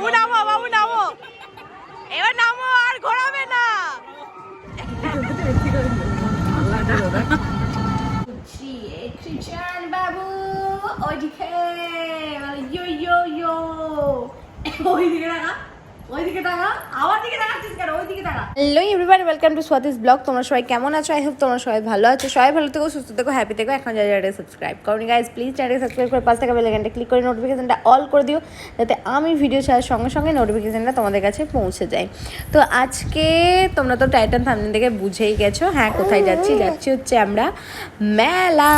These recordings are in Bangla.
বাবু নামো বাবু নামো। এবার নামো, আর ঘোরাবে না। বাবু, ওইদিকে ইয়ো ইয়ো ইয়ো। ওইদিকে hello everyone welcome to Swati's blog তোমরা সবাই কেমন আছো? আই হোপ তোমরা সবাই ভালো আছো। সবাই ভালো থেকো, সুস্থ থেকো হ্যাপি থেকো। এখন যা যারা সাবস্ক্রাইব করনি গাইজ প্লিজ চ্যানেলকে সাবস্ক্রাইব করে পাঁচ টাকা বেলাইকানটা ক্লিক করে নোটিফিকেশনটা অল করে দিও, যাতে আমি ভিডিও ছাড়ার সঙ্গে সঙ্গে নোটিফিকেশনটা তোমাদের কাছে পৌঁছে যায়। তো আজকে তোমরা তো টাইটান থামনে থেকে বুঝেই গেছো। হ্যাঁ কোথায় যাচ্ছি? যাচ্ছি হচ্ছে আমরা মেলা।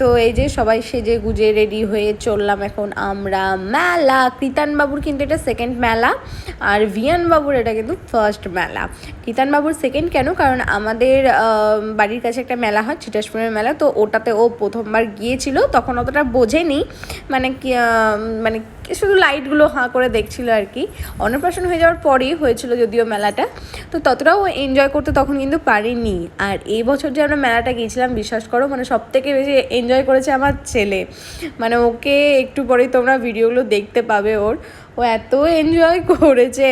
তো এই যে সবাই সেজে গুজে রেডি হয়ে চললাম এখন আমরা মেলা। কৃতান বাবুর কিন্তু এটা সেকেন্ড মেলা আর ভিয়ান বাবুর এটা কিন্তু ফার্স্ট মেলা। কৃতান বাবুর সেকেন্ড কেন? কারণ আমাদের বাড়ির কাছে একটা মেলা হয়, ছিটাসপুরের মেলা, তো ওটাতে ও প্রথমবার গিয়েছিল, তখন অতটা বোঝেনি। মানে মানে শুধু লাইটগুলো হাঁ করে দেখছিল আর কি। অন্নপ্রাশন হয়ে যাওয়ার পরেই হয়েছিল যদিও মেলাটা। তো ততটাও এনজয় করতে তখন কিন্তু পারিনি। আর এই বছর যে আমরা মেলাটা গিয়েছিলাম, বিশ্বাস করো মানে সব থেকে বেশি এনজয় করেছে আমার ছেলে। মানে ওকে একটু পরেই তোমরা ভিডিওগুলো দেখতে পাবে ওর। ও এত এনজয় করেছে।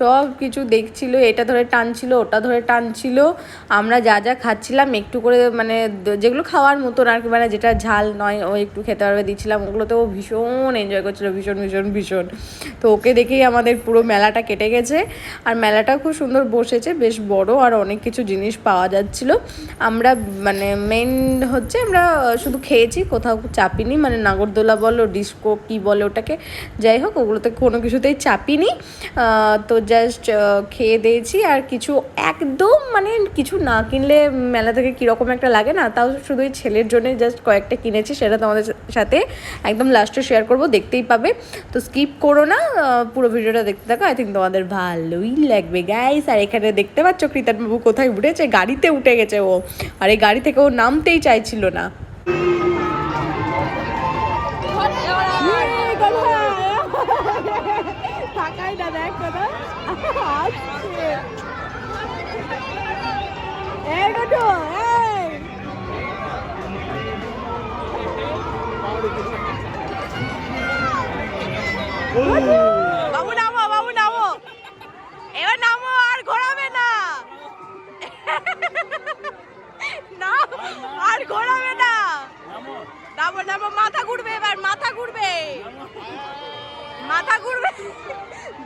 সব কিছু দেখছিল, এটা ধরে টানছিল, ওটা ধরে টানছিল। আমরা যা যা খাচ্ছিলাম, একটু করে মানে যেগুলো খাওয়ার মতন আর কি মানে যেটা ঝাল নয়, ও একটু খেতে পারবে দিচ্ছিলাম, ওগুলোতে ও ভীষণ এনজয় করছিল, ভীষণ ভীষণ ভীষণ। তো ওকে দেখেই আমাদের পুরো মেলাটা কেটে গেছে। আর মেলাটা খুব সুন্দর বসেছে, বেশ বড় আর অনেক কিছু জিনিস পাওয়া যাচ্ছিল। আমরা মানে মেন হচ্ছে আমরা শুধু খেয়েছি, কোথাও চাপিনি মানে নাগরদোলা বলো, ডিস্কো কী বলে ওটাকে, যাই হোক, ওগুলোতে কোনো কিছুতেই চাপিনি। তো জাস্ট খেয়ে দিয়েছি। আর কিছু একদম মানে কিছু না কিনলে মেলা থেকে কীরকম একটা লাগে না, তাও শুধু এই ছেলের জন্য জাস্ট কয়েকটা কিনেছি, সেটা তোমাদের সাথে একদম লাস্টে শেয়ার করব, দেখতেই পাবে। তো স্কিপ করো না পুরো ভিডিওটা দেখতে থাকো। আই থিঙ্ক তোমাদের ভালোই লাগবে গাইস আর এখানে দেখতে পাচ্ছ কৃতানবাবু কোথায় উঠেছে? গাড়িতে উঠে গেছে ও। আর এই গাড়ি থেকে ও নামতেই চাইছিল না। দেখ কথা। আসছে এই গটো বাবু নামো বাবু নামো। এবার নামো, আর ঘোরাবে না। না, আর ঘোরাবে না। নামো নামো, মাথা ঘুরবে এবার, মাথা ঘুরবে। মাথা ঘুরবে।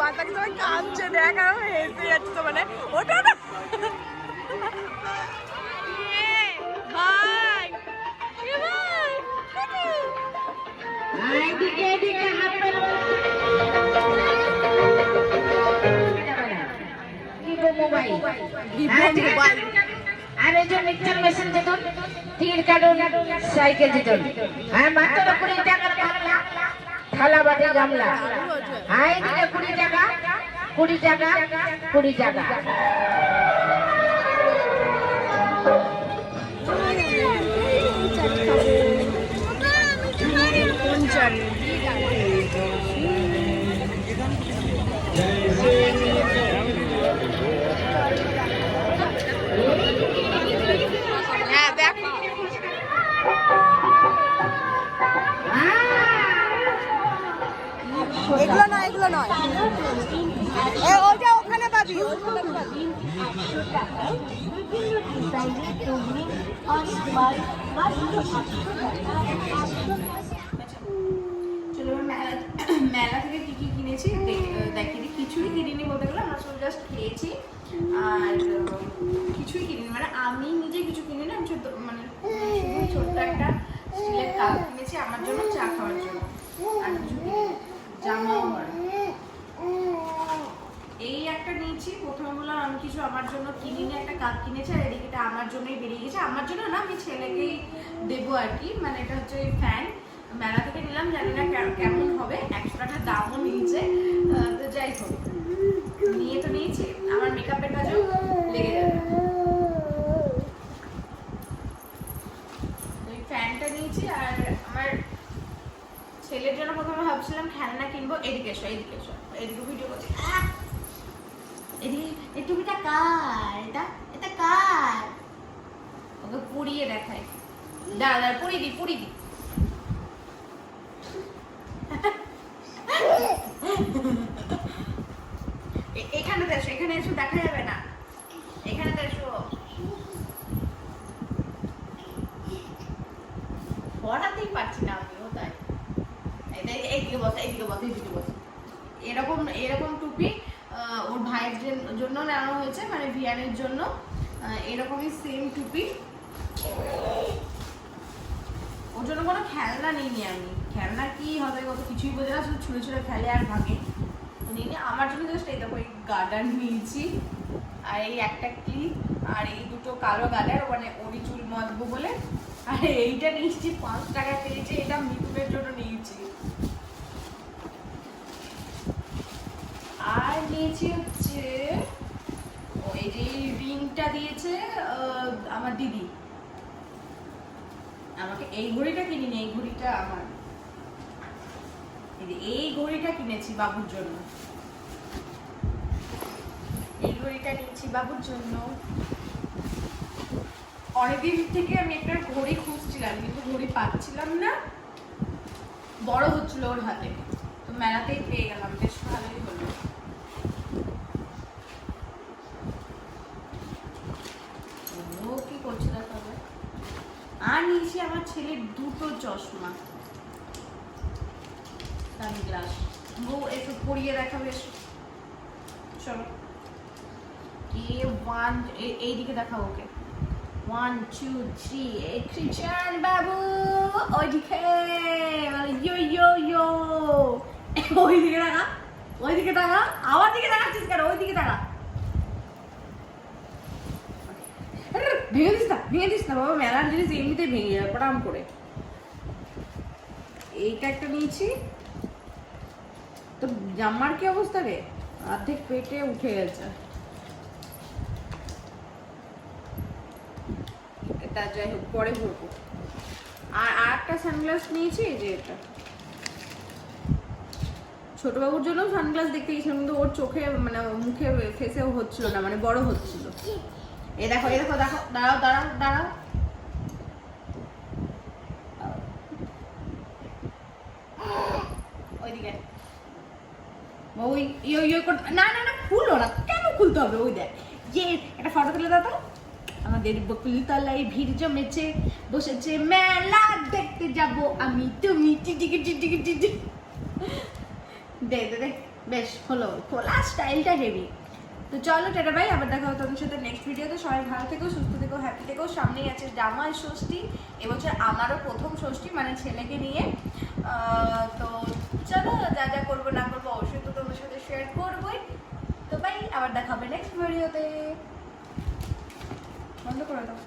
বাচ্চাকে সবাই কাঁদছে দেখ আর হেসে যাচ্ছে তো মানে। ওটা না। আর যে মেশিন কাটুন, সাইকেল হ্যাঁ মাত্র কুড়ি থালা থালা বাটি গামলা আয় দিলে কুড়ি টাকা কুড়ি টাকা কুড়ি টাকা। মেলা থেকে কি কি কিনেছি? দেখ- দেখিয়ে দিই কিছুই কিনিনি বলতে গেলে, আমরা সব জাস্ট খেয়েছি। আর কিছুই কিনিনি। মানে আমি নিজে কিছু কিনি না আমি ছোট মানে ছোট্ট একটা স্টিলের কাপ কিনেছি, আমার জন্য চা খাওয়ার জন্য। আর জামাও নয় এই একটা নিয়েছি। প্রথমে বললাম, আমি কিছু আমার জন্য কিনিনি, একটা কাপ কিনেছি, আর এদিকে আমার জন্যই বেরিয়ে গেছে। আমার জন্য না, আমি ছেলেকেই দেবো আর কি। মানে এটা হচ্ছে ওই ফ্যান মেলা থেকে নিলাম, জানি না কেমন হবে। একশো টাকা দামও নিয়েছে। তো যাই হোক, নিয়ে তো নিয়েছি। আমার মেকআপের কাজেও লেগে যাবে তো এই ফ্যানটা নিয়েছি আর আমার ছেলের জন্য প্রথমে ভাবছিলাম খেলনা কিনবো এদিকে এসো এদিকে এসো এদিকে ভিডিও করছি আহ! এদিকে এই টুপিটা কার এটা এটা কার ওকে পুড়িয়ে দেখাই দাঁড়া দাঁড়া পুড়িয়ে দি পুড়িয়ে দি। এ- এখানেতে এসো, এখানে এসো, দেখা যাবে না। এখানেতে এসো। পড়াতেই পারছি না আমিও, তাই। এইদিকে বস এইদিকে বস এইদিকে বস। এরকম এরকম টুপি ওর ভাইয়ের জন- জন্য নেওয়া হয়েছে মানে ভিয়ানের জন্য। এরকমই সেম টুপি। ওর জন্য কোনো খেলনা নিইনি আমি। খেলনা কি হবে কত কিছুই বোঝে না, শুধু ছুঁড়ে ছুঁড়ে ফেলে আর ভাগে। নিইনি, আমার জন্য জাস্ট এই দেখো, এই গার্ডার নিয়েছি আর এই একটা ক্লিপ, আর এই দুটো কালো গার্ডার মানে ওরি চুল মদবো বলে। আর এইটা নিয়েছি, পাঁচ টাকা পেয়েছি এটা মিতুলের জন্য নিয়েছি। আর নিয়েছি হচ্ছে ওই যে রিংটা দিয়েছে আমার দিদি। আমাকে এই ঘড়িটা কিনিনি এই ঘড়িটা আমার। এই ঘড়িটা কিনেছি বাবুর জন্য। এই ঘড়িটা নিয়েছি বাবুর জন্য। অনেকদিন থেকে আমি একটা ঘড়ি খুঁজছিলাম, কিন্তু ঘড়ি পাচ্ছিলাম না। বড় হচ্ছিল ওর হাতে। তো মেলাতেই পেয়ে গেলাম, বেশ ভালোই হলো ও কি করছে দেখো আবার। আর নিয়েছি আমার ছেলের দুটো চশমা। সানগ্লাস বউ একটু পরিয়ে দেখাবে এসো। চলো। কি ওয়ান এইদিকে দেখাও ওকে। ওয়ান টু থ্রি খ্রিস্টান বাবু, ওইদিকে। ইয়ো ইয়ো ইয়ো ওইদিকে টাকা ওইদিকে টাকা আমার দিকে তাকাচ্ছিস কেন? ওইদিকে টাকা আরে, ভেঙে দিস না, ভেঙে দিস না বাবা, মেলার জিনিস এমনিতেই ভেঙে যাবে, পটাম করে। এইটা একটা নিয়েছি। তো জামার কি অবস্থা রে? অর্ধেক পেটে উঠে গেছে। এটা যাই হোক, পরে ভরবো। আর একটা সানগ্লাস নিয়েছি যে এটা। ছোট বাবুর জন্য সানগ্লাস দেখতে গেছিলাম, কিন্তু ওর চোখে মানে মুখে ফেসে হচ্ছিল না মানে বড় হচ্ছিল। এ দেখো এ দেখো দেখো, দাঁড়াও দাঁড়াও দাঁড়াও। ওইদিকে। ওই ইয়ে ইয়ে কর না না না খুলো না। কেন খুলতে হবে? ওই দেখ। যে একটা ফটো তুলে দাও তো। আমাদের বকুল তলায় ভিড় জমেছে, বসেছে মেলা। দেখতে যাব আমি। তুমি টিটিকি টিটিকি টিটি দে দে বেশ হলো খোলা স্টাইলটা হেভি তো চলো টাটা ভাই আবার দেখা হবে তোমার সাথে নেক্সট ভিডিওতে সবাই ভালো থেকো, সুস্থ থেকো হ্যাপি থেকো। সামনেই আছে জামাই ষষ্ঠী। এবছর আমারও প্রথম ষষ্ঠী মানে ছেলেকে নিয়ে। তো চলো, যা যা করব না করব অবশ্যই তো তোমার সাথে শেয়ার করবোই। তো ভাই আবার দেখা হবে নেক্সট ভিডিওতে বন্ধ করে দাও।